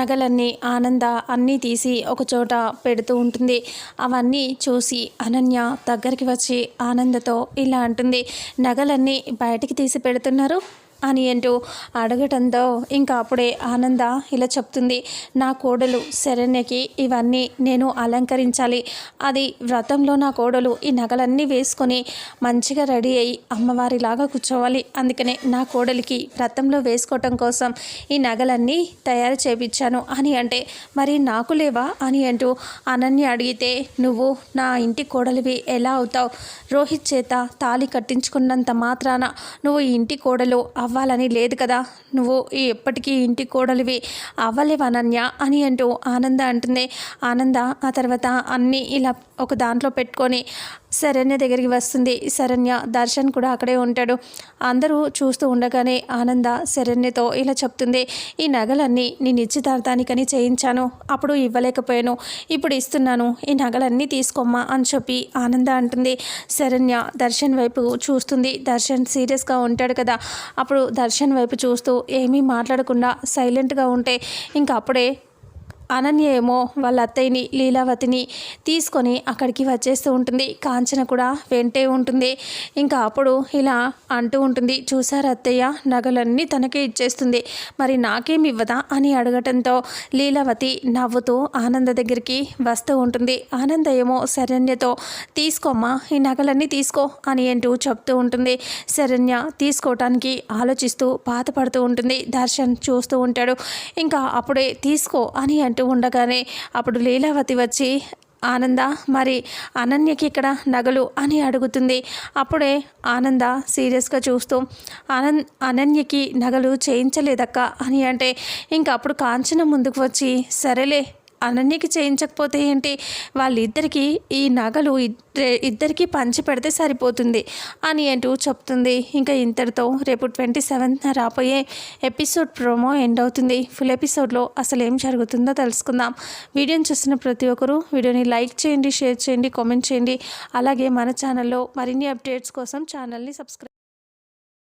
నగలన్నీ ఆనంద అన్నీ తీసి ఒకచోట పెడుతూ ఉంటుంది. అవన్నీ చూసి అనన్య దగ్గరికి వచ్చి ఆనందతో ఇలా అంటుంది నగలన్నీ బయటికి తీసి పెడుతున్నారు? అని అంటూ అడగటంతో ఇంకా అప్పుడే ఆనంద ఇలా చెప్తుంది నా కోడలు శరణ్యకి ఇవన్నీ నేను అలంకరించాలి. అది వ్రతంలో నా కోడలు ఈ నగలన్నీ వేసుకొని మంచిగా రెడీ అయ్యి అమ్మవారిలాగా కూర్చోవాలి. అందుకనే నా కోడలికి వ్రతంలో వేసుకోవటం కోసం ఈ నగలన్నీ తయారు చేపించాను అని అంటే మరి నాకు లేవా? అని అంటూ అనన్య అడిగితే నువ్వు నా ఇంటి కోడలివి ఎలా అవుతావు? రోహిత్ చేత తాళి కట్టించుకున్నంత మాత్రాన నువ్వు ఈ ఇంటి కోడలు అవ్వాలని లేదు కదా. నువ్వు ఎప్పటికీ ఇంటి కోడలివి. అవ్వలేవు అనన్య అని అంటూ ఆనంద అంటుంది. ఆనంద ఆ తర్వాత అన్నీ ఇలా ఒక దాంట్లో పెట్టుకొని శరణ్య దగ్గరికి వస్తుంది. శరణ్య దర్శన్ కూడా అక్కడే ఉంటాడు. అందరూ చూస్తూ ఉండగానే ఆనంద శరణ్యతో ఇలా చెప్తుంది ఈ నగలన్నీ నీ నిశ్చితార్థానికని చేయించాను. అప్పుడు ఇవ్వలేకపోయాను. ఇప్పుడు ఇస్తున్నాను. ఈ నగలన్నీ తీసుకోమ్మా అని చెప్పి ఆనంద అంటుంది. శరణ్య దర్శన్ వైపు చూస్తుంది. దర్శన్ సీరియస్గా ఉంటాడు కదా. అప్పుడు దర్శన్ వైపు చూస్తూ ఏమీ మాట్లాడకుండా సైలెంట్గా ఉంటే ఇంకా అప్పుడే అనన్య ఏమో వాళ్ళ అత్తయ్యని లీలావతిని తీసుకొని అక్కడికి వచ్చేస్తూ ఉంటుంది. కాంచన కూడా వెంటే ఉంటుంది. ఇంకా అప్పుడు ఇలా అంటూ ఉంటుంది చూసారు అత్తయ్య? నగలన్నీ తనకే ఇచ్చేస్తుంది. మరి నాకేమి ఇవ్వదా? అని అడగటంతో లీలావతి నవ్వుతూ ఆనంద దగ్గరికి వస్తూ ఉంటుంది. ఆనంద ఏమో శరణ్యతో తీసుకోమ్మా ఈ నగలన్నీ తీసుకో అని అంటూ చెప్తూ ఉంటుంది. శరణ్య తీసుకోవటానికి ఆలోచిస్తూ బాధపడుతూ ఉంటుంది. దర్శన్ చూస్తూ ఉంటాడు. ఇంకా అప్పుడే తీసుకో అని అంటూ ఉండగానే అప్పుడు లీలావతి వచ్చి ఆనంద మరి అనన్యకి ఇక్కడ నగలు? అని అడుగుతుంది. అప్పుడే ఆనంద సీరియస్గా చూస్తూ ఆనంద్ అనన్యకి నగలు చేయించలేదక్క? అని అంటే ఇంకప్పుడు కాంచన ముందుకు వచ్చి సరేలే అనన్యకి చేయించకపోతే ఏంటి? వాళ్ళిద్దరికీ ఈ నగలు ఇద్దరికి ఇద్దరికీ పంచి పెడితే సరిపోతుంది అని అంటూ చెప్తుంది. ఇంకా ఇంతటితో రేపు ట్వంటీ సెవెంత్న రాబోయే ఎపిసోడ్ ప్రోమో ఎండ్ అవుతుంది. ఫుల్ ఎపిసోడ్లో అసలు ఏం జరుగుతుందో తెలుసుకుందాం. వీడియోని చూస్తున్న ప్రతి ఒక్కరూ వీడియోని లైక్ చేయండి షేర్ చేయండి కామెంట్ చేయండి. అలాగే మన ఛానల్లో మరిన్ని అప్డేట్స్ కోసం ఛానల్ని సబ్స్క్రైబ్